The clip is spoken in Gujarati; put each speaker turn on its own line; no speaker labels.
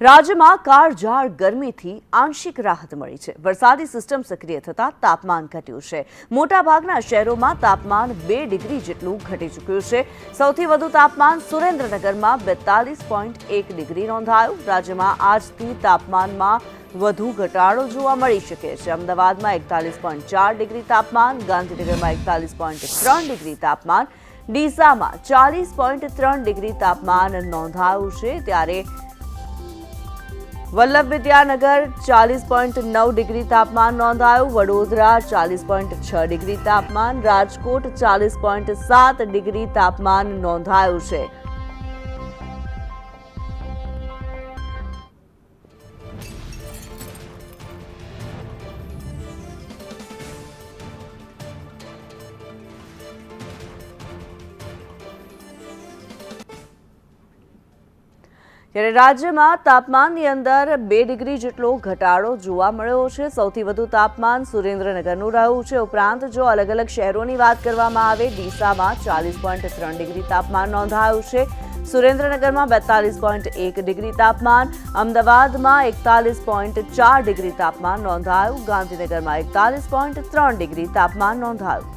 રાજ્યમાં કાળઝાળ ગરમીથી આંશિક રાહત મળી છે. વરસાદી સિસ્ટમ સક્રિય થતાં તાપમાન ઘટ્યું છે. મોટાભાગના શહેરોમાં તાપમાન બે ડિગ્રી જેટલું ઘટી ચૂક્યું છે. સૌથી વધુ તાપમાન સુરેન્દ્રનગરમાં બેતાલીસ પોઈન્ટ એક ડિગ્રી નોંધાયું. રાજ્યમાં આજથી તાપમાનમાં વધુ ઘટાડો જોવા મળી શકે છે. અમદાવાદમાં એકતાલીસ પોઈન્ટ ચાર ડિગ્રી તાપમાન, ગાંધીનગરમાં એકતાલીસ પોઈન્ટ ત્રણ ડિગ્રી તાપમાન, ડીસામાં ચાલીસ પોઈન્ટ ત્રણ ડિગ્રી તાપમાન નોંધાયું છે. ત્યારે વલ્લભ વિદ્યાનગર ચાલીસ પોઈન્ટ નવ ડિગ્રી તાપમાન નોંધાયું. વડોદરા ચાલીસ પોઈન્ટ છ ડિગ્રી તાપમાન. રાજકોટ ચાલીસ પોઈન્ટ સાત ડિગ્રી તાપમાન નોંધાયું છે. ત્યારે રાજ્યમાં તાપમાનની અંદર બે ડિગ્રી જેટલો ઘટાડો જોવા મળ્યો છે. સૌથી વધુ તાપમાન સુરેન્દ્રનગરનું રહ્યું છે. ઉપરાંત જો અલગ અલગ શહેરોની વાત કરવામાં આવે, ડીસામાં ચાલીસ પોઈન્ટ ત્રણ ડિગ્રી તાપમાન નોંધાયું છે. સુરેન્દ્રનગરમાં બેતાલીસ પોઈન્ટ એક ડિગ્રી તાપમાન, અમદાવાદમાં એકતાલીસ પોઈન્ટ ચાર ડિગ્રી તાપમાન નોંધાયું, ગાંધીનગરમાં એકતાલીસ પોઈન્ટ ત્રણ ડિગ્રી તાપમાન નોંધાયું.